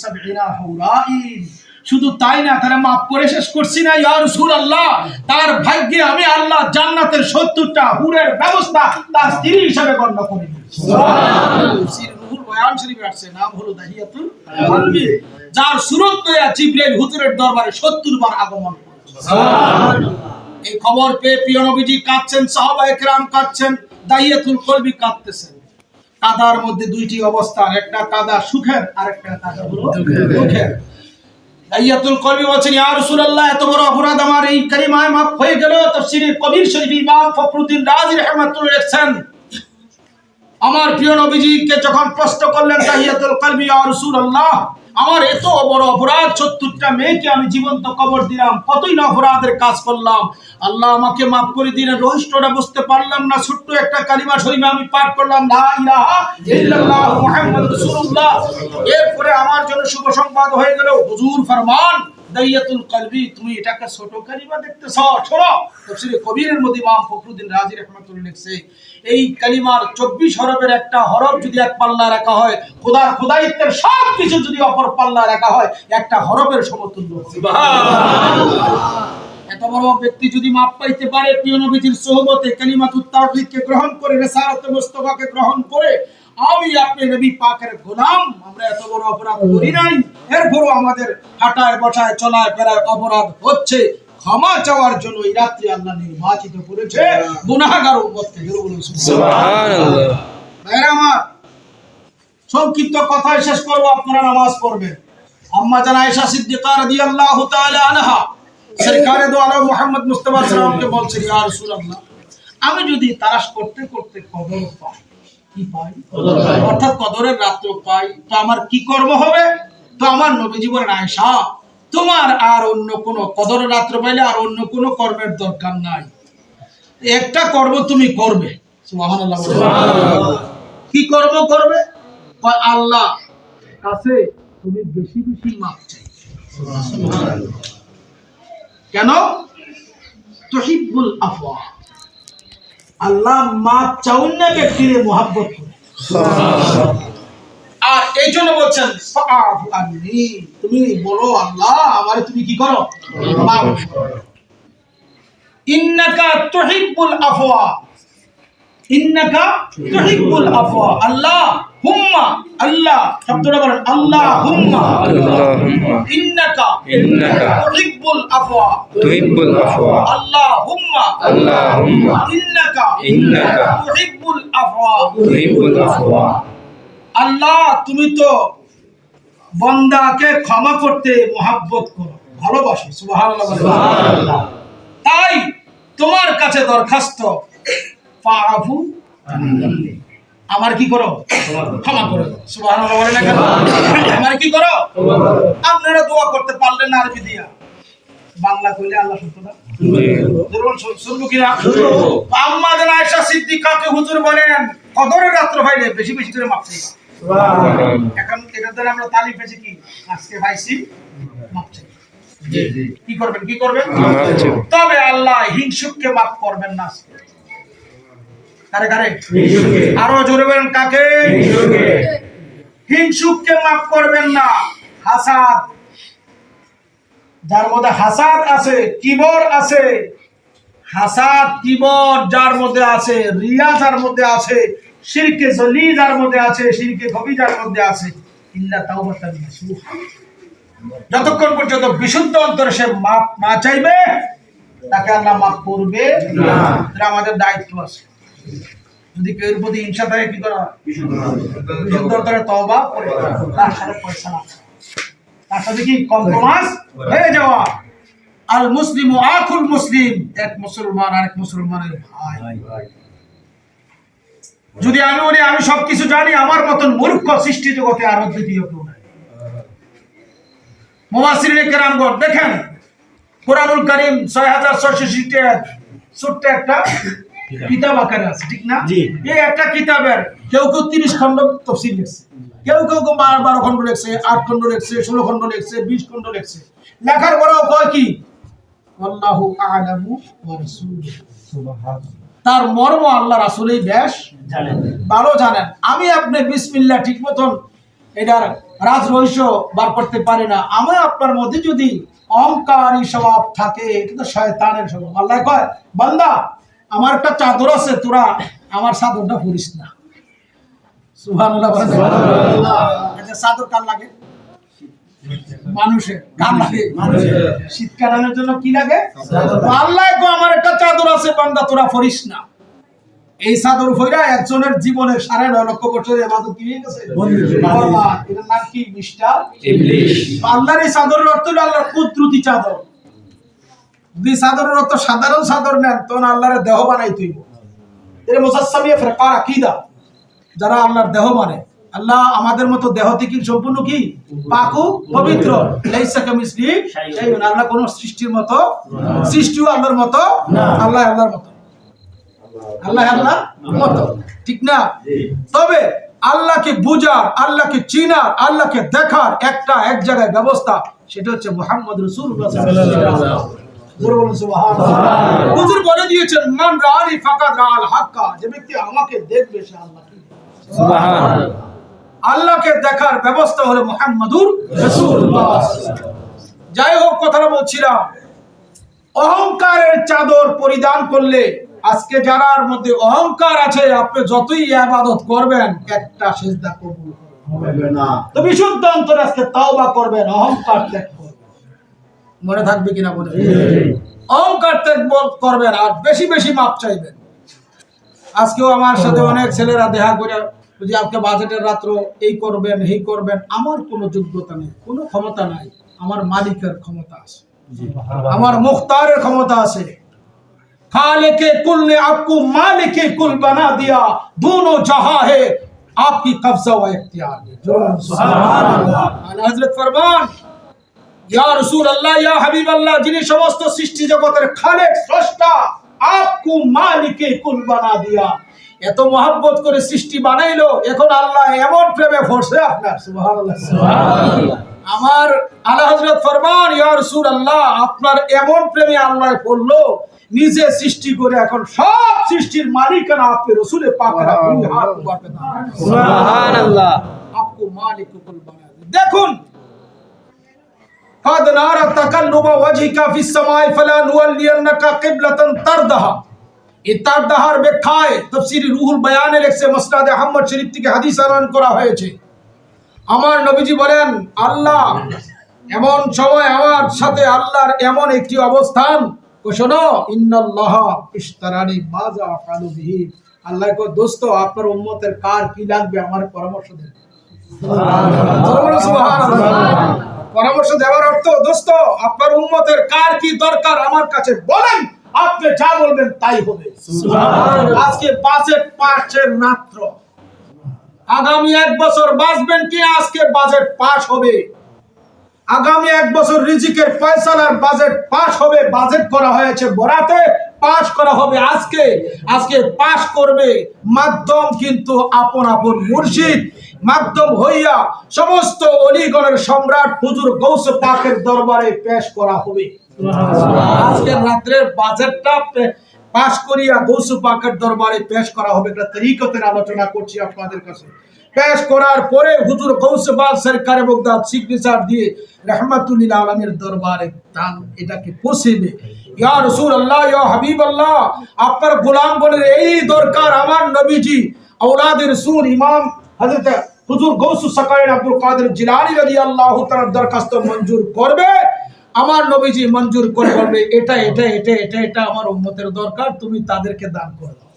সাবঈনা হুরাইন। শুধু তাই না তারা মাফ করে শেষ করছি না ইয়া রাসূলুল্লাহ। তার ভাগ্যে আমি আল্লাহ জান্নাতের 70টা হুরের ব্যবস্থা তার স্ত্রী হিসাবে গণ্য করে দিয়েছি। সির বয়ান শরীফে আসছে নাম হলো দাহিয়াতুল কলবি যার সুরত লইয়া জিবরাইল হুজুরের দরবারে 70 বার আগমন এই খবর পেয়ে প্রিয় নবীজি কাঁদছেন সাহাবা একরাম কাঁদছেন দাহিয়াতুল কলবি কাঁদতেছেন। কাদার মধ্যে দুইটি অবস্থান, একটা কাদা সুখের আর একটা কাদা হলো দুঃখের। দাহিয়াতুল কলবি বলছেন, ইয়া রাসূলুল্লাহ, এত বড় অপরাধ আমার এই কালিমায় মাফ হয়ে গেল। তাফসীরে কবির শরীফ ইমাম ফখরুদ্দিন রাজি রাহমাতুল্লাহ লিখছেন আমার প্রিয় নবীজিকে যখন প্রশ্ন করলেন, তাহিয়াতুল কলবি ইয়া রাসূলুল্লাহ? আমার এত বড় অপরাধ, সত্তরটা মেয়েকে আমি জীবন্ত কবর দিলাম, কতই না অপরাধের কাজ করলাম। আল্লাহ আমাকে মাফ করে দিলেন, রহস্যটা বুঝতে পারলাম না, ছোট্ট একটা কালিমা শরীফে আমি পাঠ করলাম এরপরে আমার জন্য শুভ সংবাদ হয়ে গেল, হুজুর, ফরমান দাইয়াতুল কলবি, তুমি এটাকে ছোট কালিমা দেখতেছ, শোনো। তাফসীরে কবিরের মধ্যে ইমাম ফখরুদ্দিন রাজি রাহমাতুল্লাহ লিখছে এই কালিমার 24 হরফের একটা হরফ যদি এক পাল্লা রাখা হয় খোদার খোদাইত্বের সব কিছু যদি অপর পাল্লা রাখা হয় একটা হরফের সমতুল্য এত বড় ব্যক্তি যদি মাপ পাইতে পারে প্রিয় নবীজির সোহবতে কালিমাতুত তাওহীদকে গ্রহণ করে রিসালাত মুস্তাফাকে গ্রহণ করে আমি আপনি নবী পাকের গোলাম আমরা এত বড় অপরাধ করি নাই। এরপরও আমাদের হাঁটায় বসায় চলায় ফেরায় অপরাধ হচ্ছে। ক্ষমা চাওয়ার জন্য এই রাত্রি আল্লাহ নির্বাচিত করেছে। গুনাহগার উম্মত থেকে আমার সংক্ষিপ্ত কথায় শেষ করব আপনারা নামাজ পড়বেন। আম্মা জান আয়েশা সিদ্দিকা রাদিয়াল্লাহু তাআলা আনহা সরকারে দো আলম মুহাম্মদ মুস্তাফা সাল্লামকে বলছেন ইয়া রাসূলুল্লাহ আমি যদি তালাশ করতে করতে কদর পাই কি পাই? অর্থাৎ কদরের রাত্র পাই। তো আমার কি কর্ম হবে? তো আমার নবী জীবনের আয়েশা তোমার আর অন্য কোনো কদরের রাত্র পাইলে আর অন্য কোনো কর্মের দরকার নাই। একটা কর্ম তুমি করবে। কি কর্ম করবে? আল্লাহ কাছে তুমি বেশি বেশি মাপ চাই। কেন? তহিবুল আফওয়া। আল্লাহ মাপ চাউন না ব্যক্তিরে মোহাব্বত। করে এই জন্য বলছেন তুমি বলো আল্লাহ আমারে তুমি কি করো। ইন্নাকা তুহিব্বুল আফওয়া। ইন্নাকা তুহিব্বুল আফওয়া। আল্লাহ হুম্মা। আল্লাহ শব্দটা বলেন আল্লাহ হুম্মা। আল্লাহুম্মা। ইন্নাকা ইন্নাকা তুহিব্বুল আফওয়া। তুহিব্বুল আফওয়া। আল্লাহ হুম্মা। আল্লাহুম্মা। ইন্নাকা ইন্নাকা তুহিব্বুল আফওয়া। তুহিব্বুল আফওয়া। আল্লাহ তুমি তো বন্দাকে ক্ষমা করতে মহাব্বত করো ভালোবাসো তাই তোমার কাছে দরখাস্ত ফাআফু আমার কি করো? ক্ষমা করো না আমার কি করো? আপনারা দোয়া করতে পারলেন না আরবি দিয়া। বাংলা কইলে আল্লাহ না? দুর্বল শুন- শুনব কিনা? আম্মা জান আয়েশা সিদ্দিকাকে হুজুর বলেন কদরের রাত্র ভাইলে বেশি বেশি করে মাপ চাইবা এখন এটার দ্বারা আমরা তালি পেয়েছি কি? আজকে পাইছি কি করবেন কি করবেন? তবে আল্লাহ হিংসুককে মাফ করবেন না কারে কারে? আরও জোরে বলেন কাকে? হিংসুককে। মাফ করবেন না। হাসাদ। যার মধ্যে হাসাদ আছে কিবর আছে। হাসাদ কিবর যার মধ্যে আছে রিয়া যার মধ্যে আছে শিরকে জলি যার মধ্যে আছে শিরকে গবি যার মধ্যে আছে ইল্লা তাওবাতান নাসুহা। যতক্ষণ পর্যন্ত বিশুদ্ধ অন্তরে সে মাপ না চাইবে তাকে আল্লাহ মাপ করবে। না। এটা আমাদের দায়িত্ব আছে। যদি কেউ প্রতি হিংসা থাকে কি করা বিশুদ্ধ অন্তরে তওবা করে। তার সাথে পয়সা না তার সাথে কি কম্প্রোমাইজ হয়ে যাওয়া। আল মুসলিম আখুল মুসলিম। এক মুসলমান আরেক মুসলমানের ভাই। যদি আমি বলি আমি সবকিছু জানি আমার মতন মূর্খ সৃষ্টি জগতে আর দ্বিতীয় কেউ নাই। মুফাসসিরিনে কেরামগণ দেখেন কোরআনুল কারীম 6666 ছোট্ট একটা কিতাব আকারে আছে ঠিক না? এই একটা কিতাবের কেউ কেউ 30 খণ্ড তাফসীর লিখছে। কেউ কেউ কেউ বারো বারো খণ্ড লিখছে আট খণ্ড লিখছে ষোলো খণ্ড লিখছে বিশ খণ্ড লিখছে। লেখার পরেও কয় কি? আল্লাহু আ'লামু ওয়া রাসূলুহু। তার মর্ম আল্লাহ রাসূলই বেশ জানেন। ভালো জানেন। আমি আপনি বিসমিল্লাহ ঠিক মতন এটার রাজ রহস্য বার করতে পারি না। আমি আপনার মধ্যে যদি অহংকারী স্বভাব থাকে কিন্তু শয়তানের স্বভাব। আল্লাহ কয় বান্দা আমার একটা চাদর আছে তোরা আমার চাদরটা ফুরিস না। বলেন। আচ্ছা, চাদর কার লাগে? মানুষের কার লাগে শীত কাটানোর জন্য কি লাগে? তো আল্লাহ গো আমার একটা চাদর আছে বান্দা তোরা ফরিস না। এই চাদর ফইরা একজনের জীবনের সাড়ে নয় লক্ষ বছরের এবাদত কি হয়ে গেছে? এটার নাম কি? মিস্টার? আল্লাহর এই চাদরের অর্থ হলো আল্লাহর কুদরতি চাদর। চাদরের অর্থ সাধারণ চাদর নেন তখন আল্লাহর দেহ বানাই তুই এর মুসাসসামিয়া ফিরকার আকীদা। যারা আল্লাহর দেহ মানে আল্লাহ আমাদের মতো দেহ থেকে সম্পূর্ণ কি? পাকু পবিত্র। আল্লাহ কোন সৃষ্টির মতো সৃষ্টিও আল্লাহর মতো আল্লাহ আল্লাহর মতো। আল্লাহ আল্লাহ মতো। ঠিক না? তবে আল্লাহকে বুঝার আল্লাহকে চিনার আল্লাহকে দেখার একটা এক জায়গায় ব্যবস্থা সেটা হচ্ছে মোহাম্মদ বলুন হুজুর বলে দিয়েছেন মান রানি ফাকাদ রাআল হাক্কা। যে ব্যক্তি আমাকে দেখবে সে আল্লাহকে সুবহান আল্লাহকে দেখার ব্যবস্থা হলো মোহাম্মদুর যাই হোক, কথাটা বলছিলাম। অহংকারের চাদর পরিধান করলে আজকে যারার মধ্যে অহংকার আছে, আপনি যতই ইবাদত করবেন, একটা সেজদা কবুল তো বিশুদ্ধ অন্তরে আজকে তাওবা করবেন, অহংকার ত্যাগ করবেন। মনে থাকবে কিনা বলে অহংকার ত্যাগ করবেন আর বেশি বেশি মাপ চাইবেন। আজকেও আমার সাথে অনেক ছেলেরা দেখা করে যে আজকে বাজেটের রাত্র এই করবেন এই করবেন আমার কোনো যোগ্যতা নেই কোনো ক্ষমতা নাই আমার মালিকের ক্ষমতা আছে আমার মুখতারের ক্ষমতা আছে खाले के कुल ने आपको मालिक के कुल बना दिया दोनों जहां है आपकी कब्जा व इख्तियार में सुभान अल्लाह आला हजरत फरमान ইয়া রাসূল আল্লাহ ইয়া হাবিব আল্লাহ যিনি সমস্ত সৃষ্টি জগতের খালেক স্রষ্টা আপকু মালিকে কুল বানা দিয়া এত মহাব্বত করে সৃষ্টি বানাইলো এখন আল্লাহ এমন প্রেমে ভরছে আপনার সুবহানাল্লাহ সুবহানাল্লাহ আমার আল্লাহ হযরত ফরমান ইয়া রাসূল আল্লাহ আপনার এমন প্রেমে আল্লাহ পড়লো নিজে সৃষ্টি করে এখন সব সৃষ্টির মালিকানা আপনি রসুলের পাকরা দুই হাত বাপে দান সুবহানাল্লাহ আপকু মালিক কুল বানা দিয়া। দেখুন قد نرى تقلب وجهك في السماء فلنولينك قبلة ترضها এই তারদাহার ব্যাখ্যায় তফসিরি রুহুল বয়ানে লেখছে, মসনাদে আহমদ শরীফ থেকে হাদিস আনয়ন করা হয়েছে। আমার নবীজি বলেন, আল্লাহ, এমন সময় আমার সাথে আল্লাহর এমন একটি অবস্থান। শোনো, ইন্নাল্লাহ ইশতারানি মাজা ফালু বিহি। আল্লাহ কো দোস্ত, আপনার উম্মতের কার কি লাগবে আমার পরামর্শ দেন। পরামর্শ দেওয়ার অর্থ, দোস্ত, আপনার উম্মতের কার কি দরকার আমার কাছে বলেন। আপনি যা বলবেন তাই হবে। আজকে বাজেট পাশের মাত্র আগামী এক বছর বাঁচবেন কি? আজকে বাজেট পাস হবে। আগামী এক বছর রিজিকের ফয়সালার বাজেট পাস হবে। বাজেট করা হয়েছে বরাতে পাস করা হবে আজকে। আজকে পাস করবে মাধ্যম কিন্তু আপন আপন মুর্শিদ। মাধ্যম হইয়া সমস্ত অলিগণের সম্রাট হুজুর গৌস পাকের দরবারে পেশ করা হবে। আজকে রাত্রের বাজেটটা পাশ করিয়া গৌসু পাকের দরবারে পেশ করা হবে একটা তরিকতের আলোচনা করছি আপনাদের কাছে। পেশ করার পরে হুজুর গৌসবাদ সরকারে বগদাদ সিগনেচার দিয়ে রহমাতুল্লিল আলমের দরবারে দান এটাকে পৌঁছেবে ইয়া রসুল আল্লাহ ইয়া হাবিব আল্লাহ আপনার গোলাম বলে এই দরকার আমার নবীজি আওলাদের রসুল, ইমাম হযরত হুজুর গৌসু সাকারের আব্দুল কাদের জিলানী রাদিয়াল্লাহু তাআলার দরখাস্ত মঞ্জুর করবে। আমার নবীজি মঞ্জুর করে বলবে এটা এটা এটা এটা এটা আমার উম্মতের দরকার তুমি তাদেরকে দান করে দাও।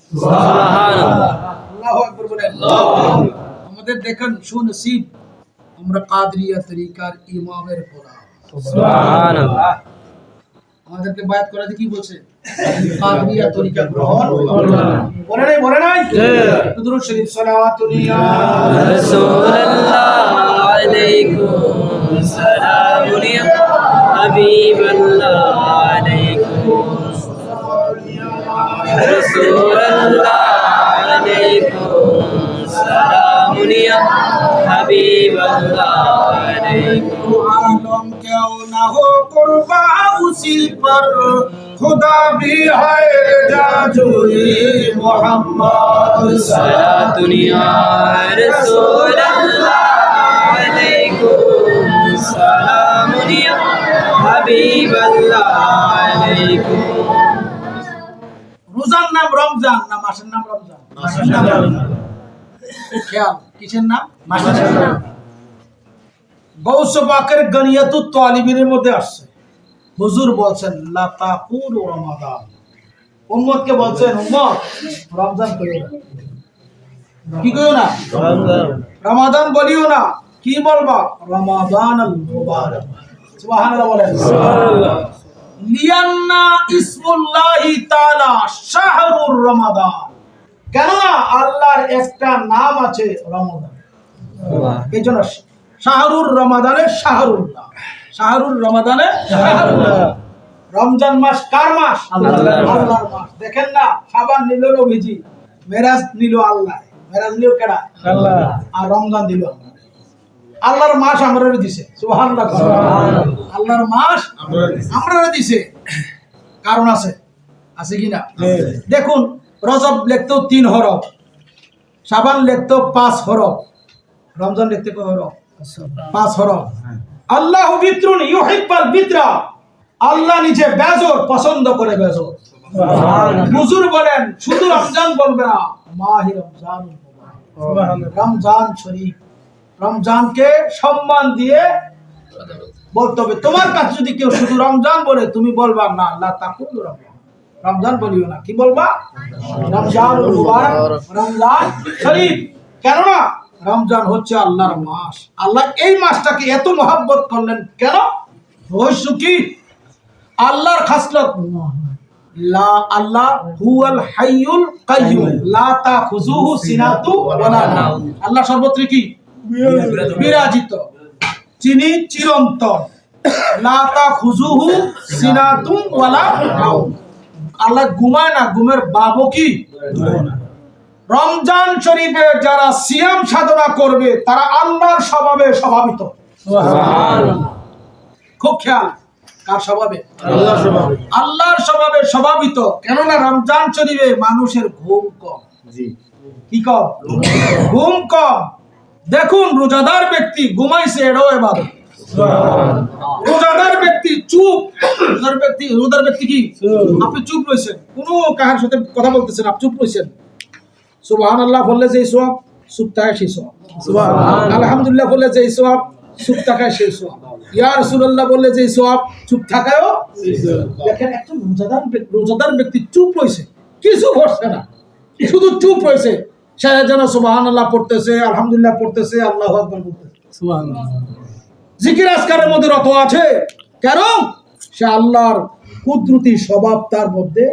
আমাদের দেখেন সুনসিব আমরা কাদরিয়া তরিকার ইমামের গোলাম। আমাদেরকে বায়াত করাতে কি বলছে? কাদরিয়া তরিকা গ্রহণ। বলে নাই বলে নাই? দুরূদ শরীফ সালাওয়াতুল্লাহ রাসূলুল্লাহ। حبيب الله عليكم رسول الله عليكم سلام يا حبيب الله عليكم عالم کیوں نہ ہو قربا اسی پر خدا بھی ہے جا جوئی محمد سیا دنیا رسول اللہ হাবিব রোজার নাম রমজান না মাসের নাম রমজান? মাসের নাম রমজান। খেয়াল কিসের নাম? মাসের নাম গৌস পাকের গনিয়াতু তালিবিনের মধ্যে আসছে। হুজুর বলছেন লাতাকুল রমাদান। উম্মতকে বলছেন উম্মত রমজান করিও না। কি করিও না? রমাদান বলিও না। কি বলবা? রমাদান মুবারক সুবহানাল্লাহ বলেন। লিয়ান্না ইসমুল্লাহি তাআলা শাহরুর রমাদান। কেননা আল্লাহর একটা নাম আছে রমাদান। এই জন্য শাহরুর রমাদানের শাহরুল্লাহ শাহরুর রমাদানের রমজান মাস কার মাস? আল্লাহর মাস। দেখেন না সাবান নিল নবীজি মেরাজ নিল আল্লাহ। মেরাজ নিল কেডা? আর রমজান দিল আল্লাহ। আল্লাহর মাস আমরা দিছে আল্লাহর মাস আমরা দিছে। কারণ আছে আছে কি না? দেখুন রজব লিখতেও তিন হরফ সাবান লিখতেও পাঁচ হরফ রমজান লিখতে কয় হরফ? পাঁচ হরফ। আল্লাহ বিত্রুন ইউহিব্বাল বিত্রা। আল্লাহ নিজে বেজর পছন্দ করে বেজর। হুজুর বলেন শুধু রমজান বলবে না মাহি রমজান রমজান শরীফ। রমজানকে সম্মান দিয়ে বলতে হবে। তোমার কাছে যদি কেউ শুধু রমজান বলে, তুমি বলবা, না, আল্লাহ তাকুল রমজান রমজান বলিও না। কি বলবা? রমজান রমজান শরীফ। কেননা রমজান হচ্ছে আল্লাহর মাস। আল্লাহ এই মাসটাকে এত মহাব্বত করলেন কেন? রহস্য কি? আল্লাহর খাসলত। লা, আল্লাহ হুয়াল হাইয়ুল কাইয়ুম। লা তাখুযুহু সিনাতু ওয়ালা নাওম। আল্লাহ সর্বত্র কি? বিরাজিত। যিনি চিরন্তন। লা তাখুযুহু সিনাতু ওয়ালা আল্লাহ ঘুমায় না ঘুমের বাবও কি? রমজান শরীফে যারা সিয়াম সাধনা করবে তারা আল্লাহর স্বভাবে স্বভাবিত। খুব খেয়াল। কার স্বভাবে? আল্লাহর স্বভাবে। স্বভাবিত। কেননা রমজান শরীফে মানুষের ঘুম কম। কি কম? ঘুম কম। দেখুন রোজাদার ব্যক্তি ঘুমাইছে এটাও এবার রোজাদার ব্যক্তি চুপ। ব্যক্তি রোজাদার ব্যক্তি কি? আপনি চুপ রয়েছেন। কোনো কাহার সাথে কথা বলতেছেন আপনি চুপ রয়েছেন। সুবহান আল্লাহ বললে যে সব চুপ থাকে সেই সব আলহামদুলিল্লাহ বললে যে সব চুপ থাকায় সেই সব ইয়া রাসূলুল্লাহ বললে যে সব চুপ থাকায়ও দেখেন একজন রোজাদার ব্যক্তি- রোজাদার ব্যক্তি চুপ রয়েছে কিছু করছে না। শুধু চুপ রয়েছে সে যেন সুবহান আল্লাহ পড়তেছে আলহামদুলিল্লাহ পড়তেছে আল্লাহ আকবার জিকির মধ্যে রত আছে। কেন সে আল্লাহর কুদরতি স্বভাব তার মধ্যে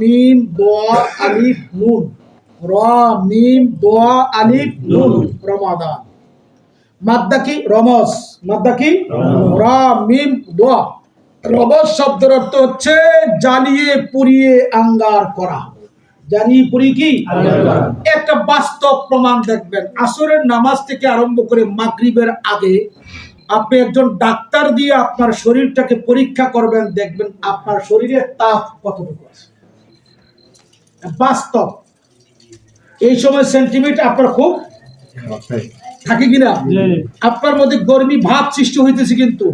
মিম দোয়া আলিফ নুন। রা মিম দোয়া আলিফ নুন রমাদান। মাদ্দা কি? রমজ। মাদ্দা কি? রা মিম দোয়া। রমজ শব্দের অর্থ হচ্ছে জ্বালিয়ে পুড়িয়ে আঙ্গার করা। জ্বালিয়ে পুড়িয়ে কি? একটা বাস্তব প্রমাণ দেখবেন। আসরের নামাজ থেকে আরম্ভ করে মাগরিবের আগে আপনি একজন ডাক্তার দিয়ে আপনার শরীরটাকে পরীক্ষা করবেন দেখবেন আপনার শরীরের তাপ কতটুকু আছে। বাস্তব। এই সময় সেন্টিমিটার আপনার খুব থাকে কিনা? আপনার মধ্যে গরমি ভাব সৃষ্টি হইতেছে কিন্তু।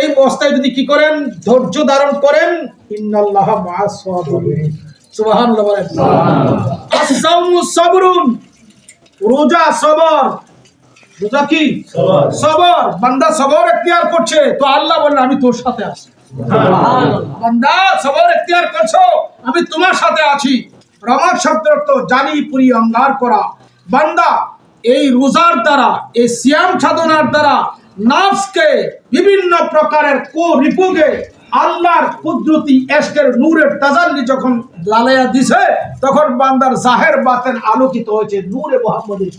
এই অবস্থায় যদি কি করেন? ধৈর্য ধারণ করেন। ইন্নাল্লাহ মা'আস সাবিরিন বলেন। সাবরুন। রোজা সবর। রোজা কি? সবর। বান্দা সবর এখতিয়ার করছে। তো আল্লাহ বললেন আমি তোর সাথে আছি। বান্দা সবর এখতিয়ার করছ আমি তোমার সাথে আছি। রমার শব্দের অর্থ জানি পুরি অঙ্গার করা। বান্দা এই রোজার দ্বারা এই সিয়াম সাধনার দ্বারা নাফসকে বিভিন্ন প্রকারের কো রিপুকে আল্লাহর কুদরতি এশকের নূরের তাজাল্লি যখন লালাইয়া দিছে তখন বান্দার জাহের বাতেন আলোকিত হয়েছে নূরে মোহাম্মদের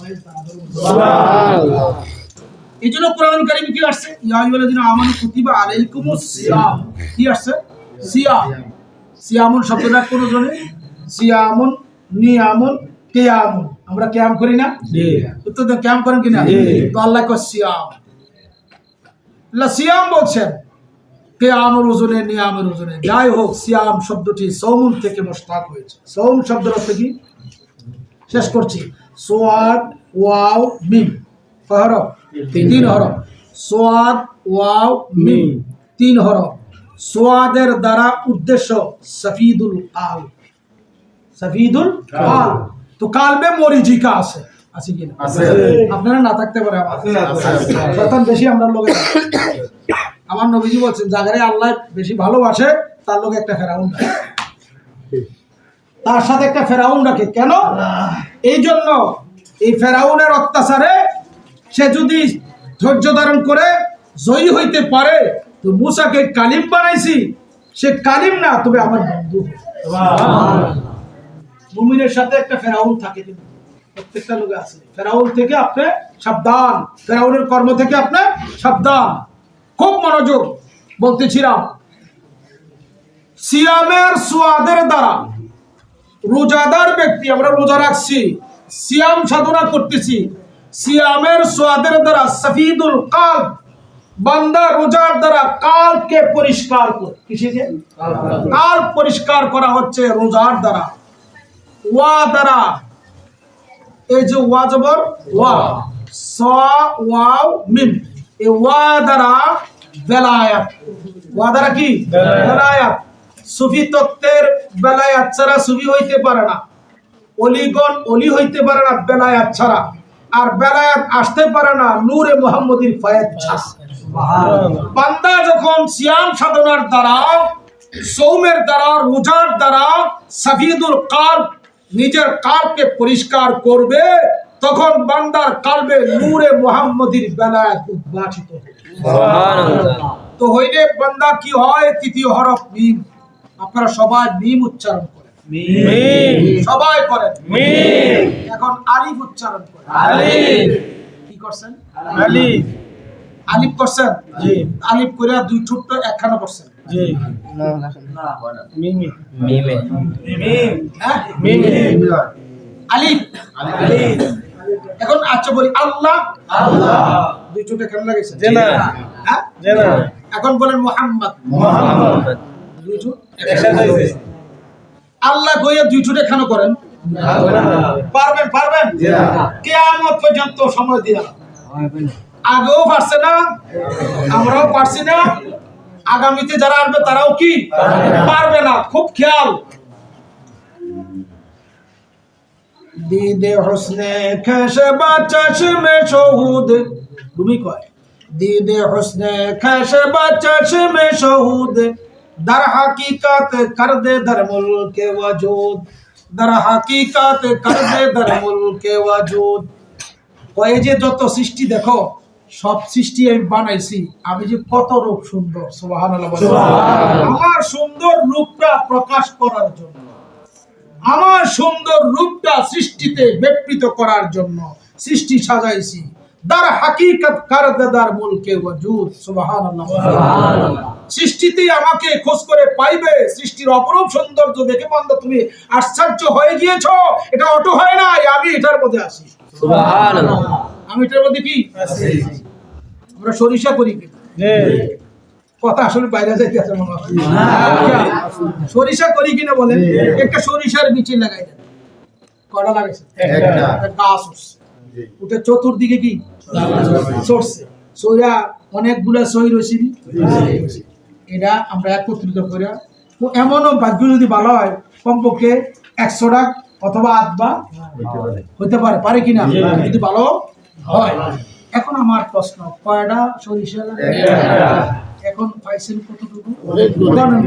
এই জন্য কোরআন কারিম কি আসছে? ইয়া আইয়ুহাল্লাযিনা আমানু কুতিবা আলাইকুমুস সিয়াম। কি আসছে? সিয়াম। সিয়ামুন শব্দটা কোন জনে সিয়ামুন নিয়ামুন কিয়ামুন। আমরা কিয়াম করি না? উত্তর দেন কিয়াম করেন কিনা? তো আল্লাহ কো সিয়াম। আল্লাহ সিয়াম বলছেন। কেয়ামের ওজনে নিয়ামের ওজনে যাই হোক সিয়াম শব্দটি সৌমুন থেকে মোস্তাক হয়েছে। সৌম শব্দের অর্থ কি? শেষ করছি। সোয়াদ ওয়াও মিম। কয় হরফ? তিন হরফ। সোয়াদ ওয়াও মিম। তিন হরফ। সোয়াদের দ্বারা উদ্দেশ্য সফিদুল কাল। সফিদুল কাল। তো কালবে মরিজিকা আছে। আছে কি না? আছে। আপনারা না থাকতে পারে আমার। বেশি আমরা লোকে আমার নবীজি বলছেন জাগারে আল্লাহ বেশি ভালোবাসে, তার লোকে একটা ফেরাউন। তার সাথে একটা ফেরাউন রাখে কেন? এই জন্য এই ফেরাউনের অত্যাচারে সে যদি ধৈর্য ধারণ করে, জয়ী হইতে পারে, তো মুসাকে কালিম বানাইছি। সে কালিম না, তবে আমার বন্ধু। মুমিনের সাথে একটা ফেরাউন থাকে কিন্তু, প্রত্যেকটা লোকে আছে। ফেরাউন থেকে আপনি সাবধান। ফেরাউনের কর্ম থেকে আপনি সাবধান। খুব মনোযোগ বলতেছিলাম। সিয়ামের সোয়াদের দ্বারা রোজাদার ব্যক্তি, আমরা রোজা রাখছি, সিয়াম সাধনা করতেছি, সিয়ামের সোয়াদের দ্বারা সফিদুল কাল বান্দা রোজার দ্বারা কালকে পরিষ্কার কাল পরিষ্কার করা হচ্ছে রোজার দ্বারা। ওয়া দ্বারা। এই যে ওয়া জবর, ওয়া। স, ওয়াও, মিম। এই ওয়া দ্বারা বেলায়াত। ওয়া দ্বারা কি? বেলায়াত। সুফি তত্ত্বের বেলায়াত ছাড়া সুফি হইতে পারে না। অলিগণ অলি হইতে পারে না বেলায়াত ছাড়া। আর বেলায়াত আসতে পারে না নূরে মোহাম্মদীর ফায়াত বান্দা যখন সিয়াম সাধনার দ্বারা সৌমের দ্বারা রোজার দ্বারা সাফিদুল কাল নিজের কালকে পরিষ্কার করবে তখন বান্দার কালবে নূরে মোহাম্মদীর বেলায় উদ্ভাসিত হবে। তো হইলে বান্দা কি হয়? তৃতীয় হরফ মিম। আপনারা সবাই মিম উচ্চারণ করেন। সবাই করেন। এখন আলিফ উচ্চারণ করেন। কি করছেন? আলিফ। করছেন? আলিফ করে দুই ছোট্ট একখানা করছেন। হ্যাঁ? আলিফ। এখন আচ্ছা বলি আল্লাহ? দুই ছোট কেমন লাগেছে? হ্যাঁ? এখন বলেন মোহাম্মদ। দুই আল্লাহ গইয়া দুই করেন? পারবেন পারবেন? কেয়ামত পর্যন্ত সময় দিয়া। আগেও পারছে না আমরাও পারছি না। আগামীতে যারা আসবে তারাও কি? পারবে না। খুব খেয়াল। দিদে হোসনে খেসে বা চশমে শহুদ তুমি কয় দিদে হোসনে খেসে বা চশমে শহুদ در حقیقت کر دے در ملک وجود در حقیقت کر দে در ملک وجود ওই যে যত সৃষ্টি দেখো সব সৃষ্টি আমি বানাইছি আমি যে কত রূপ সুন্দর সুবহানাল্লাহ বলেন। আমার সুন্দর রূপটা প্রকাশ করার জন্য আমার সুন্দর রূপটা সৃষ্টিতে ব্যাপৃত করার জন্য সৃষ্টি সাজাইছি। দার হাকিকত কার দাদার মুলকে ওয়াজুদ সুবহানাল্লাহ। সৃষ্টিতে আমাকে খোঁজ করে পাইবে সৃষ্টির অপরূপ সৌন্দর্য দেখে বন্ধ তুমি আশ্চর্য হয়ে গিয়েছো। এটা অটো হয় না আমি এটার মধ্যে আসি আমি এটার মধ্যে কি? আমরা সরিষা করি কি? কথা আসলে বাইরে যাইতে আছে মনে হয়। সরিষা করি কিনা বলেন? একটা সরিষার বিচি লাগাই দেন। কটা লাগাইছে? গাছ উঠছে। ওটা চতুর্দিকে কি? সরছে। সইরা অনেকগুলা সই রয়েছে। এটা আমরা একত্রিত করে এমনও ভাগ্য যদি ভালো হয় কমপক্ষে একশো টাকা অথবা আধবা হতে পারে পারে কিনা? যদি ভালো হয়। এখন আমার প্রশ্ন কয়টা সরিষা? এখন পাইছেন কতটুকু?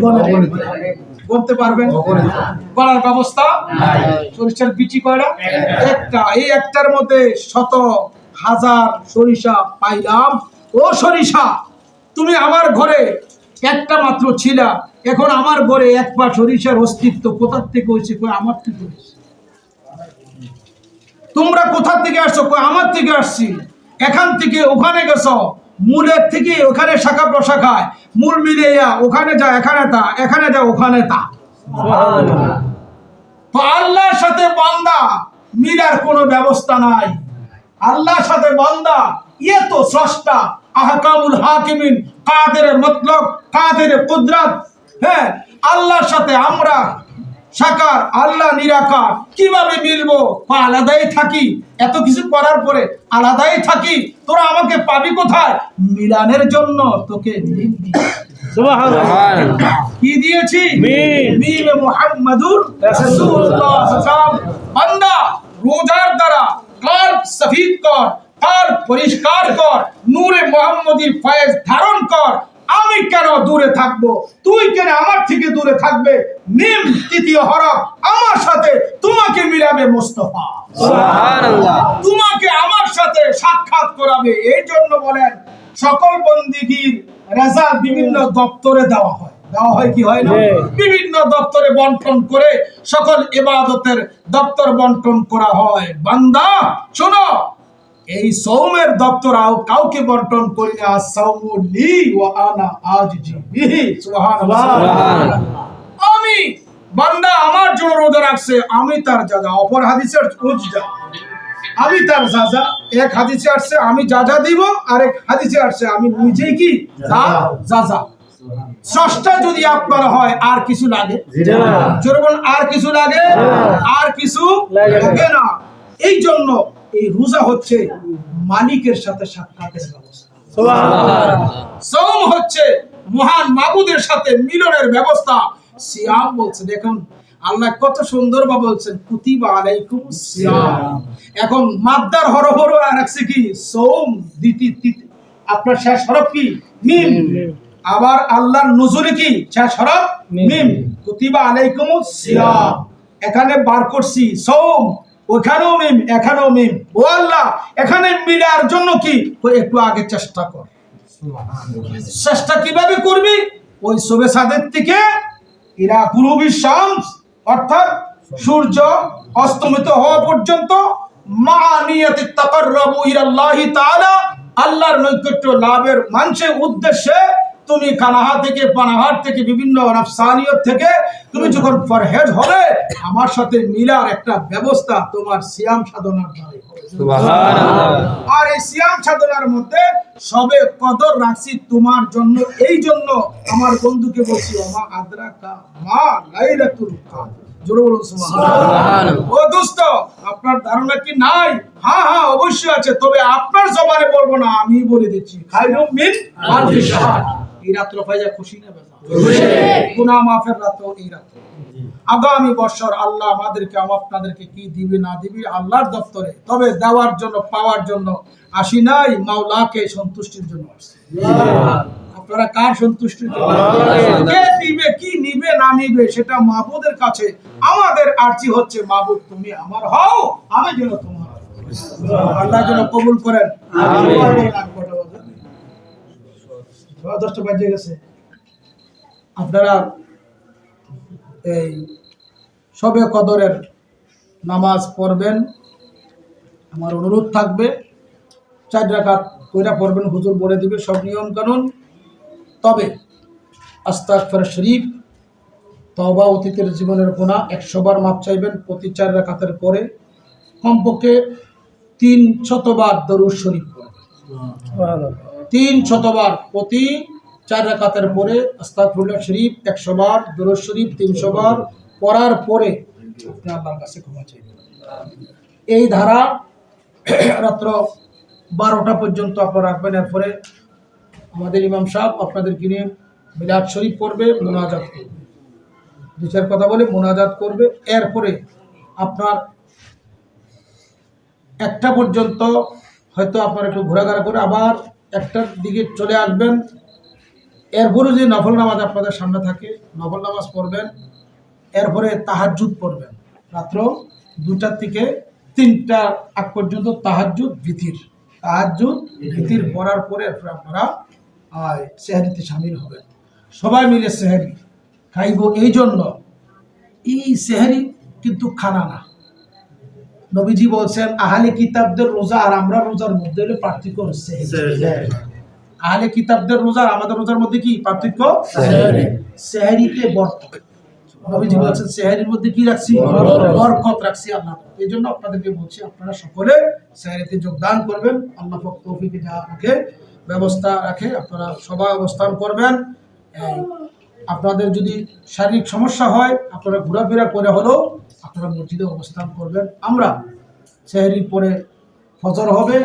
গণেন। বলতে পারবেন? গড়ার ব্যবস্থা? সরিষার বিচি কয়টা? একটা। এই একটার মধ্যে শত হাজার সরিষা পাইলাম। ও সরিষা তুমি আমার ঘরে একটা মাত্র ছিলা। এখন আমার ঘরে এক পা সরিষার অস্তিত্ব কোথার থেকে হয়েছে? কই আমার থেকে তোমরা কোথার থেকে আসছো? কই আমার থেকে আসছি? এখান থেকে ওখানে গেছো? মূলের থেকে ওখানে শাখা প্রশাখায় মূল মিলে যা, ওখানে যা, এখানে তা, এখানে যা, ওখানে তা। আল্লাহর সাথে বান্দা মিলার কোনো ব্যবস্থা নাই। আল্লাহর সাথে বান্দা ইয়ে তো স্রষ্টা, আহকামুল হাকিমিন কাদের মতলব কাদের কুদরত। হ্যাঁ আল্লাহর সাথে আমরা সাকার আল্লাহ নিরাকার। কীভাবে মিলবো? বা আলাদাই থাকি। এত কিছু করার পরে আলাদাই থাকি। তোরা আমাকে পাবি কোথায়? মিলানের জন্য তোকে। কি দিয়েছি? মিম মুহাম্মাদুর রাসূলুল্লাহ বান্দা রোজার দ্বারা কল্ব সফিদ কর কল্ব পরিষ্কার কর নূরে মুহাম্মদীর ফয়েজ ধারণ কর। আমি কেন দূরে থাকব? তুই কেন আমার থেকে দূরে থাকবে? মিম তৃতীয় হরফ আমার সাথে তোমাকে মিলাবে মোস্তফা। তোমাকে আমার সাথে সাক্ষাৎ করাবে। এই জন্য বলেন সকল বন্দিগির রেজাল্ট বিভিন্ন দপ্তরে দেওয়া হয়। দেওয়া হয় কি হয় না? বিভিন্ন দপ্তরে বন্টন করে সকল ইবাদতের দপ্তর বন্টন করা হয়। বান্দা শোনো এই সৌমের দপ্তর আও কাউকে বন্টন করি না সৌমু লি ওয়া আনা আজিজি বিহি সুবহানাল্লাহ। আমি বান্দা আমার জন্য রোজা রাখছে আমি তার যা অপর হাদিসের উজজা আমি তার যা যা এক হাদিসে আসছে আমি যা যা দিব আর এক হাদিসে আসছে আমি নিজেই কি? যা যা যা স্রষ্টা যদি আপনার হয় আর কিছু লাগে? আর কিছু লাগে? আর কিছু লাগে না। এই জন্য এই রোজা হচ্ছে মালিকের সাথে সাক্ষাতের ব্যবস্থা। সৌম হচ্ছে মহান মাবুদের সাথে মিলনের ব্যবস্থা। সিয়াম বলছে দেখুন আল্লাহ কত সুন্দর ভাবে বলছেন কুতিবা আলাইকুম সিয়াম। এখন মাদ্দার হরহর আর রাখছে কি? সৌম দ্বিতীয় আপনার শেষ হরফ কি? মিম। আবার আল্লাহর নজরে কি? শেষ হরফ? মিম। কুতিবা আলাইকুম সিয়াম। এখানে বার করছি সৌম ওখানেও মিম, এখানেও মিম। ও আল্লাহ, এখানে মিলার জন্য কি? একটু আগে চেষ্টা কর। চেষ্টা কীভাবে করবি? ওই শোবে সাদের থেকে এরা গুরুবি শামস, অর্থাৎ সূর্য অস্তমিত হওয়া পর্যন্ত মা নিয়তি তাকাররাবু ইলাল্লাহি তাআলা, আল্লাহর নৈকট্য লাভের মানুষের উদ্দেশ্যে তুমি কানাহা থেকে পানাহার থেকে বিভিন্ন নফসানিয়ত থেকে তুমি যখন ফরহেজ হবে আমার সাথে মিলার একটা ব্যবস্থা তোমার সিয়াম সাধনার দ্বারাই আর এই সিয়াম সাধনার মধ্যে সবে কদর রাখছি তোমার জন্য এই জন্য আমার বন্ধুকে বলছি মা আদ্রাকা মা লাইলাতুল কদর। ও দোস্ত আপনার ধারণা কি নাই? হ্যাঁ হ্যাঁ অবশ্যই আছে তবে আপনার জবানে বলব না আমি বলে দিচ্ছি খাইরুম মিন শাহর এই রাত্র ফাইজা খুশি না বেজা। গুনাহ মাফের রাত এই রাত আগামী বছর আল্লাহ আমাদেরকে আপনাদেরকে কি দিবে না দিবে আল্লাহর দপ্তরে। তবে দেওয়ার জন্য পাওয়ার জন্য আসি নাই মাওলাকে সন্তুষ্টির জন্য আসছি। আপনারা কার সন্তুষ্টির জন্য? কে দিবে কি নিবে না নিবে সেটা মাহবুদের কাছে। আমাদের আর্জি হচ্ছে মাহবুদ তুমি আমার হও আমি যেন তোমার আল্লাহ। যেন কবুল করেন। দশটা বাজে গেছে। আপনারা এই সবে কদরের নামাজ পড়বেন। আমার অনুরোধ থাকবে, চার রাকাত কইরা পড়বেন, হুজুর বলে দিবে সব নিয়ম কানুন। তবে আস্তাগফার শরীফ, তওবা অতীতের জীবনের গুণা একশো বার মাপ চাইবেন প্রতি চার রাকাতের পরে। কমপক্ষে তিন শতবার দরুদ শরীফ পড়বেন। তিন শতবার প্রতি চার রাকাতের পরে আস্তাগফিরুল্লাহ শরীফ একশো বার, দরুদ শরীফ তিনশো বার পড়ার পরে আপনি আল্লাহর কাছে ক্ষমা চাইবেন। এই ধারা রাত্র বারোটা পর্যন্ত আপনারা রাখবেন। এরপরে আমাদের ইমাম সাহেব আপনাদের নিয়ে মিলাদ শরীফ পড়বে, মোনাজাত করবে। দু চার কথা বলে মোনাজাত করবে। এরপরে আপনার একটা পর্যন্ত হয়তো আপনার একটু ঘোরাঘাড়া করে আবার একটার দিকে চলে আসবেন। এরপরে যে নফল নামাজ আপনাদের সামনে থাকে, নফল নামাজ পড়বেন, এরপরে তাহাজুদ পড়বেন। রাত্র দুটার থেকে তিনটা আগ পর্যন্ত তাহাজুদ ভীতির। তাহাজুদ ভীতির পড়ার পরে এরপরে আপনারা সেহারিতে সামিল হবেন। সবাই মিলে সেহারি খাইব। এই জন্য এই সেহারি কিন্তু খানা না। নবীজি বলছেন আহলে কিতাবদের রোজা আর আমরা রোজার মধ্যে হলে পার্থক্য হচ্ছে। আহলে কিতাবদের রোজা আর আমাদের রোজার মধ্যে কি পার্থক্য? সেহারিতে বরকত। নবীজি বলছেন সেহারির মধ্যে কি রাখছি? বরকত রাখছি। আল্লাহ এই জন্য আপনাদেরকে বলছি আপনারা সকলে সেহারিতে যোগদান করবেন। আল্লাহ তৌফিকে যা রাখে ব্যবস্থা রাখে। আপনারা সবাই অবস্থান করবেন। আপনাদের যদি শারীরিক সমস্যা হয়, আপনারা ঘোরাফেরা করে হলেও আপনারা মসজিদে অবস্থান করবেন। আমরা সেহরির পরে ফজর হবে।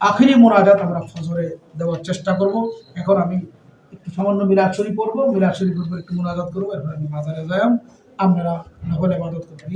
আখেরি মোনাজাত আমরা ফজরে দেওয়ার চেষ্টা করব। এখন আমি একটু সামান্য মিলাদ শরীফ পড়ব। শরীফ পড়ব, একটু মোনাজাত করব। এরপর আমি বাজারে যাই। আপনারা নকল ইবাদত করবেন।